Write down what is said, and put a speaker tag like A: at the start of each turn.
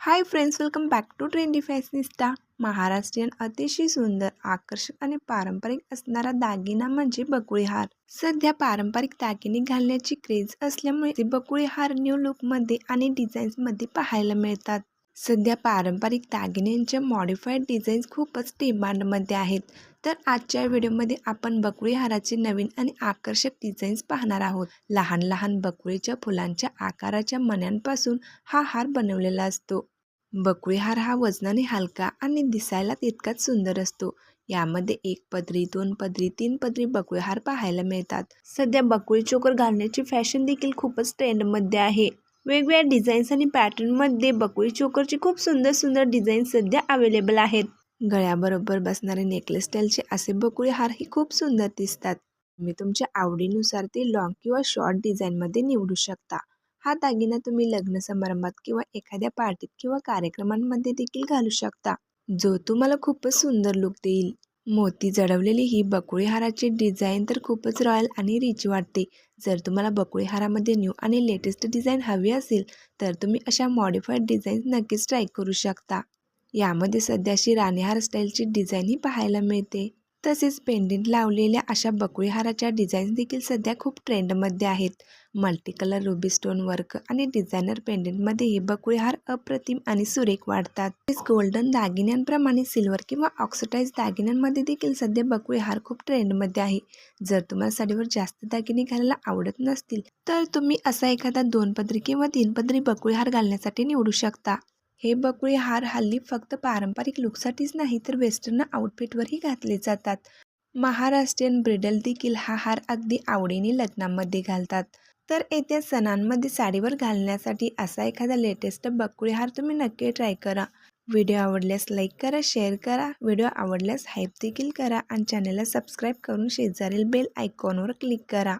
A: Hi friends welcome back to trendy fashionista Maharashtrian अतिशय सुंदर आकर्षक आणि पारंपरिक असणारा दागिना म्हणजे बकुळी हार. सध्या पारंपरिक दागिने घालण्याची क्रेज असल्यामुळे बकुळी हार न्यू लुकमध्ये आणि डिझाईन्समध्ये पाहायला मिळतात. सध्या पारंपरिक दागिन्यांच्या मॉडिफाईड डिझाईन्स खूपच डिमांडमध्ये आहेत. तर आजच्या व्हिडिओमध्ये आपण बकुळी हाराचे नवीन आणि आकर्षक डिझाईन्स पाहणार आहोत. लहान लहान बकुळीच्या फुलांच्या आकाराच्या मण्यांपासून हा हार बनवलेला असतो. बकुळी हार हा वजनाने हलका आणि दिसायला तितकाच सुंदर असतो. यामध्ये एक पदरी दोन पदरी तीन पदरी बकुळी हार पाहायला मिळतात. सध्या बकुळी चोकर घालण्याची फॅशन देखील खूपच ट्रेंडमध्ये आहे. वेगवेगळ्या डिझाईन्स आणि पॅटर्नमध्ये बकुळी चोकरची खूप सुंदर सुंदर डिझाईन सध्या अवेलेबल आहेत. गळ्याबरोबर बसणारे नेकलेस स्टाईलचे असे बकुळी हारही खूप सुंदर दिसतात. तुम्ही तुमच्या आवडीनुसार ते लॉंग किंवा शॉर्ट डिझाईनमध्ये निवडू शकता. हा दागिना तुम्ही लग्न समारंभात किंवा एखाद्या पार्टीत किंवा कार्यक्रमांमध्ये देखील घालू शकता. जो तुम्हाला खूपच सुंदर लुक देईल. मोती जडवलेली ही बकुळी हाराची डिझाईन तर खूपच रॉयल आणि रिच वाटते. जर तुम्हाला बकुळी हारामध्ये न्यू आणि लेटेस्ट डिझाईन हवी असेल तर तुम्ही अशा मॉडिफाईड डिझाईन्स नक्कीच ट्राय करू शकता. यामध्ये सध्याशी राणीहार स्टाईलची डिझाईनही पाहायला मिळते. तसेच पेंडेंट लावलेल्या अशा बकुळी हाराच्या डिझाईन्स देखील सध्या खूप ट्रेंडमध्ये आहेत. Multi colour ruby stone work आणि डिझायनर पेंडेंटमध्ये हे बकुळी हार अप्रतिम आणि सुरेख वाढतात. तसेच गोल्डन दागिन्यांप्रमाणे सिल्वर किंवा ऑक्सिडाईज दागिन्यांमध्ये देखील सध्या बकुळी हार खूप ट्रेंडमध्ये आहे. जर तुम्हाला साडीवर जास्त दागिने घालायला आवडत नसतील तर तुम्ही असा एखादा दोन पदरी किंवा तीन पदरी बकुळी हार घालण्यासाठी निवडू शकता. हे बकुळी हार हल्ली फक्त पारंपरिक लुकसाठीच नाही तर वेस्टर्न आउटफिटवरही घातले जातात. महाराष्ट्रीयन ब्रिडल देखील हा हार अगदी आवडीने लग्नामध्ये घालतात. तर येत्या सणांमध्ये साडीवर घालण्यासाठी असा एखादा लेटेस्ट बकुळी हार तुम्ही नक्की ट्राय करा. व्हिडिओ आवडल्यास लाईक करा शेअर करा. व्हिडिओ आवडल्यास हाईप देखील करा आणि चॅनलला सबस्क्राईब करून शेजारील बेल आयकॉनवर क्लिक करा.